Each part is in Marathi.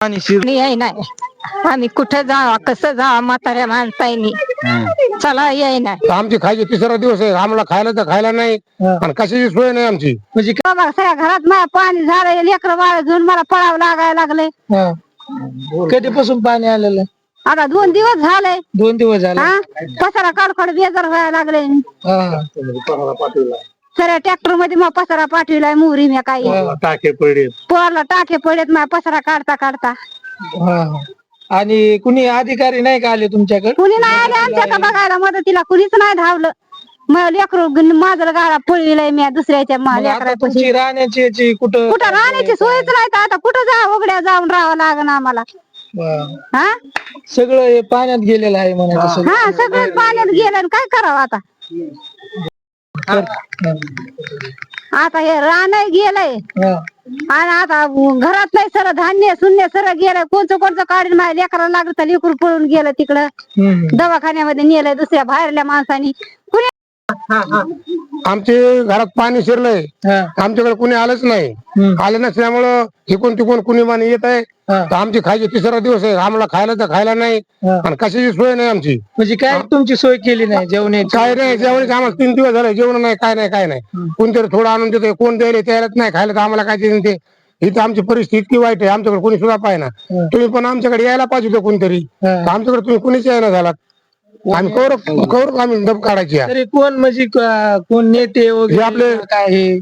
पाणी शिर आणि याय नाही आम्ही कुठं जावा कसं जावा म्हाताऱ्या माणसाईनी? चला याय नाही आमची खायची तिसरा दिवस आहे. आम्हाला खायला तर खायला नाही. आणि कशाची सोय नाही आमची? म्हणजे बाबा सगळ्या घरात मला पाणी झालंय. लेकर बाळ घेऊन मला पळावं लागायला लागले. हा. कधीपासून पाणी आलेलं? आहे? आता दोन दिवस झाले. दोन दिवस झाले. हा? पसारा काढखड बेजार व्हायला लागले. हा. सगळ्या ट्रॅक्टरमध्ये मग पसारा पाठविलाय मोहरी मी काही. टाके पडले पोराला टाके पडलेत मग पसारा काढता काढता. हा. आणि कुणी अधिकारी नाही का आले तुमच्याकडे? कुणी नाही आले आमच्याकडे बघायला मदतीला? कुणीच नाही धावलं. मग लेकरू माझं गाडा पळविलाय मी दुसऱ्याच्या मग आता लेकरापाशी तुमची राहण्याची याची कुठं कुठं राहण्याची सोयच नाही तर आता कुठं जा उघड्या जाऊन राहावं लागण आम्हाला. हा. हा? सगळं हे पाण्यात गेलेलं आहे म्हणायचं सगळं. हा सगळं. पाण्यात गेलं आणि काय करावं आता. आता हे रान गेलंय. आणि आता घरात नाही सर धान्य शून्य सर गेलंय कोणचं कोणचं काढून माझ्या लेकराला लागलं तर लेकरू पळून गेलं तिकडं. दवाखान्यामध्ये नेलंय दुसऱ्या बाहेरल्या माणसानी कुणी आमचे घरात पाणी शिरलंय. आमच्याकडे कुणी आलंच नाही. आलं नसल्यामुळं इकून तिकून कुणी माने येत आहे. तर आमची खायची तिसरा दिवस आहे. आम्हाला खायला तर खायला नाही. आणि कशाची सोय नाही आमची. म्हणजे काय तुमची सोय केली नाही जेवण्याची काय नाही जेवण आम्हाला तीन दिवस झाले. जेवण नाही काय नाही काय नाही. कोणतरी थोडं आणून देते कोण द्यायला त्यालाच नाही. खायला तर आम्हाला काय ते. इथं आमची परिस्थिती इतकी वाईट आहे. आमच्याकडे कोणी सुद्धा पाहिजे ना तुम्ही पण आमच्याकडे यायला पाहिजे होतं कोणतरी. तर आमच्याकडे तुम्ही कोणीच यायला झालात. आम्ही कवर कवर आम्ही डब काढायची. तरी कोण म्हणजे क- कोण नेते वगैरे हे आपले- काय हे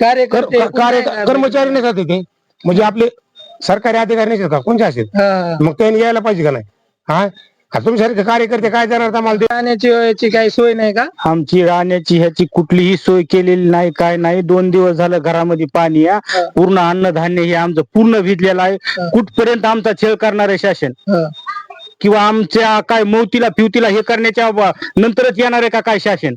कार्यकर्ते कर- कार्य कर्मचारी नाही जाते ते म्हणजे आपले सरकारी अधिकारी नाही का? कोणते असेल हा. मग त्यांनी यायला पाहिजे का नाही? हा? हा, तुमच्यासारखे कार्यकर्ते काय देणार आम्हाला ते? राहण्याची याची काही सोय नाही का? आमची राहण्याची ह्याची कुठलीही सोय केलेली नाही काय नाही. दोन दिवस झालं घरामध्ये पाणी या. पूर्ण अन्नधान्य हे आमचं पूर्ण भिजलेलं आहे. कुठपर्यंत आमचा छळ करणार आहे शासन? हा. किंवा आमच्या काय मौतीला फिवतीला हे करण्याच्या नंतरच येणार आहे का काय शासन.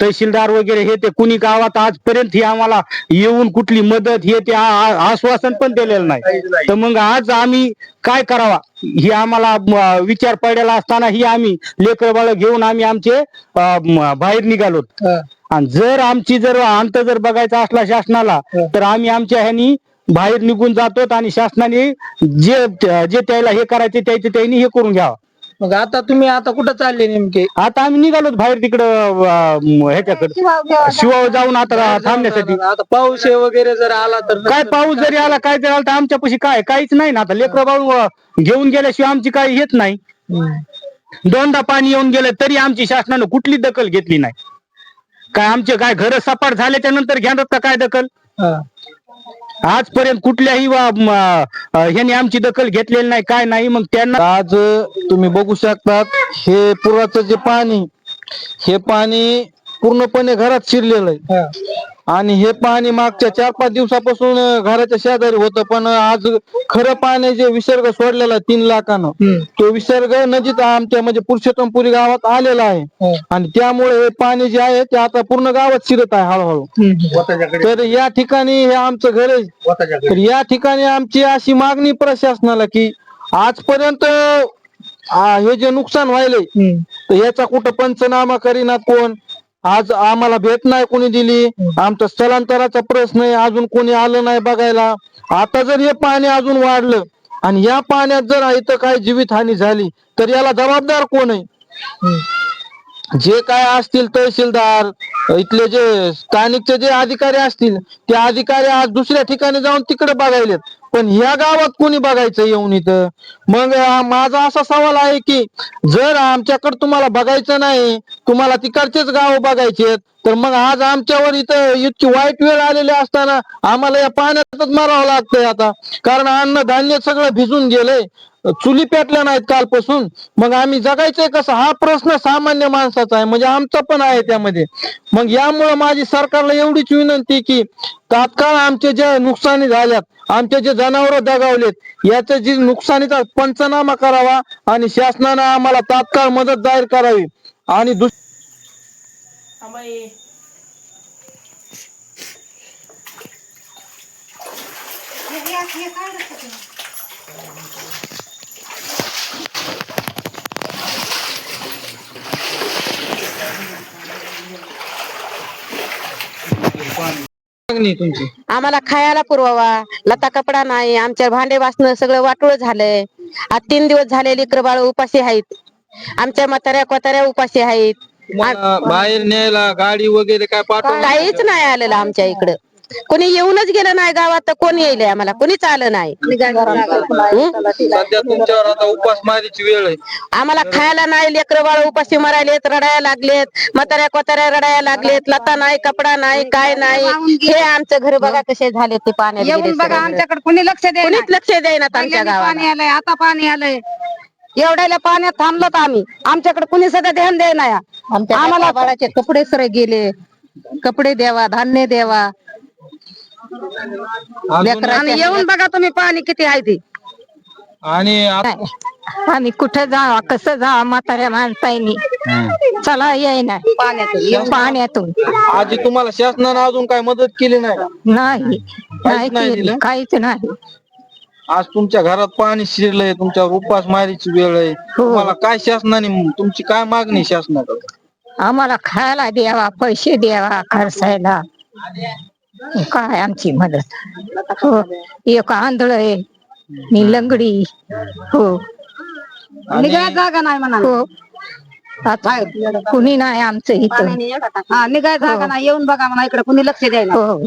तहसीलदार वगैरे हे ते कुणी गावात आजपर्यंत हे आम्हाला येऊन कुठली मदत हे ते आश्वासन पण दिलेलं नाही. तर मग आज आम्ही काय करावा? ही आम्हाला विचार पडलेला असताना ही आम्ही लेकर बाळ घेऊन आम्ही आमचे बाहेर निघालो. आणि जर आमची जर अंत जर बघायचा असला शासनाला तर आम्ही आमच्या ह्यानी बाहेर निघून जातो आणि शासनाने जे जे त्याला हे करायचे त्याचे त्यांनी हे करून घ्यावं. मग आता तुम्ही आता कुठं चालले नेमके? आता आम्ही निघालो बाहेर तिकडं ह्याच्याकडे. शिवाव जाऊन आता थांबण्यासाठी. आता पाऊस वगैरे जर आला तर काय पाऊस जरी आला काय जरी आला तर आमच्यापाशी काय काहीच नाही ना. आता लेकर बाळू घेऊन गेल्याशिवाय आमची काही येत नाही. दोनदा पाणी येऊन गेलं तरी आमची शासनानं कुठली दखल घेतली नाही. काय आमचे काय घर सपाट झाल्याच्यानंतर घेणार का काय दखल. आजपर्यंत कुठल्याही वा- ह्याने आमची दखल घेतलेली नाही काय नाही. मग त्यांना आज तुम्ही बघू शकतात हे पुराचं जे पाणी हे पाणी पूर्णपणे घरात शिरलेलं आहे. आणि हे पाणी मागच्या चार पाच दिवसापासून घराच्या शेजारी होतं पण आज खरं पाणी जे विसर्ग सोडलेला आहे तीन लाखानं. तो विसर्ग नजीक आमच्या म्हणजे पुरुषोत्तमपुरी गावात आलेला आहे हो. आणि त्यामुळे हे पाणी जे आहे ते आता पूर्ण गावात शिरत आहे हळूहळू. तर या ठिकाणी हे आमचं घर आहे तर या ठिकाणी आमची अशी मागणी प्रशासनाला की आजपर्यंत हे जे नुकसान व्हायलंय हम्म. तर याचा कुठं पंचनामा करीनात कोण आज आम्हाला भेट नाही कोणी दिली. आमचा स्थलांतराचा प्रश्न आहे अजून कोणी आलं नाही बघायला. आता जर हे पाणी अजून वाढलं आणि या पाण्यात जर इथं काही जीवितहानी झाली तर याला जबाबदार कोण आहे? जे काय असतील तहसीलदार इथले जे स्थानिकचे जे अधिकारी असतील ते अधिकारी आज दुसऱ्या ठिकाणी जाऊन तिकडे बघायलेत. पण ह्या गावात कोणी बघायचं येऊन इथं? मग माझा असा सवाल आहे की जर आमच्याकडे तुम्हाला बघायचं नाही तुम्हाला तिकडचेच गाव बघायचे तर मग आज आमच्यावर इथं इतकी वाईट वेळ आलेली असताना आम्हाला या पाण्यातच मारावं लागतंय आता. कारण अन्न धान्य सगळं भिजून गेलंय. चुली पेटल्या नाहीत कालपासून. मग आम्ही जगायचंय कसं? हा प्रश्न सामान्य माणसाचा आहे. म्हणजे आमचा पण आहे त्यामध्ये. मग यामुळे माझी सरकारला एवढीच विनंती की तात्काळ आमचे जे नुकसानी झाल्यात आमचे जे जनावर दगावलेत याचं जी नुकसानीचा पंचनामा करावा आणि शासनानं आम्हाला तात्काळ मदत जाहीर करावी. आणि दुस मागणी आहे तुमची? आम्हाला खायला पुरवावा लता कपडा नाही आमच्या भांडे वासणं सगळं वाटोळ झालंय. आज तीन दिवस झाले लेकर बाळ उपाशी आहेत. आमच्या म्हाताऱ्या कोताऱ्या उपाशी आहेत. तुम्हाला बाहेर न्यायला गाडी वगैरे काय पाठवलं? काहीच नाही आलेलं आमच्या इकडं. कोणी येऊनच गेलं नाही गावात तर कोण येईल आम्हाला? कोणीच आलं नाही. हं? सध्या तुमच्यावर आता उपासमारीची वेळ आहे. आम्हाला खायला नाही लेकर बाळ उपाशी मरायलेत रडायला लागलेत म्हाताऱ्या कोताऱ्या रडायला लागलेत लता नाही कपडा नाही काय नाही. हे आमचं घर बघा कसे झाले ते पाण्यात गेले येऊन बघा सगळे. आमच्याकडे कुणी लक्ष द्यायला कोणीच लक्ष देईना आमच्या गावाला पाणी आलंय आता पाणी आलंय. एवढ्याला पाण्यात थांबलोत आम्ही. आमच्याकडे कुणी सध्या ध्यान या. आम्हाला बाळाचे कपडे सर गेले. कपडे द्यावा धान्य द्यावा. अजून आणि येऊन बघा तुम्ही पाणी किती आहे ते. आणि आता आम्ही कुठं जा कसं जा म्हाताऱ्या माणसाईनी. चला येईना पाण्यातून. पाण्यातून. आजी तुम्हाला शासनानं अजून काय मदत केली नाही? का? नाही नाही नाही केली. दिलं? काहीच नाही. आज तुमच्या घरात पाणी शिरलंय तुमच्यावर उपासमारीची वेळ आहे. तुम्हाला काय शासनाने तुमची काय मागणी आहे शासनाकडे? आम्हाला खायला द्यावा पैसे द्यावा खर्चायला. काय आमची मदत? हो. एक आंधळ आहे. मी लंगडी. हो. निघायला जागा नाही म्हणा हो. आता कुणी नाही आमचं इथं. हा निघाय जागा नाही. येऊन बघा म्हणा इकडे. कुणी लक्ष द्यायला. हो हो.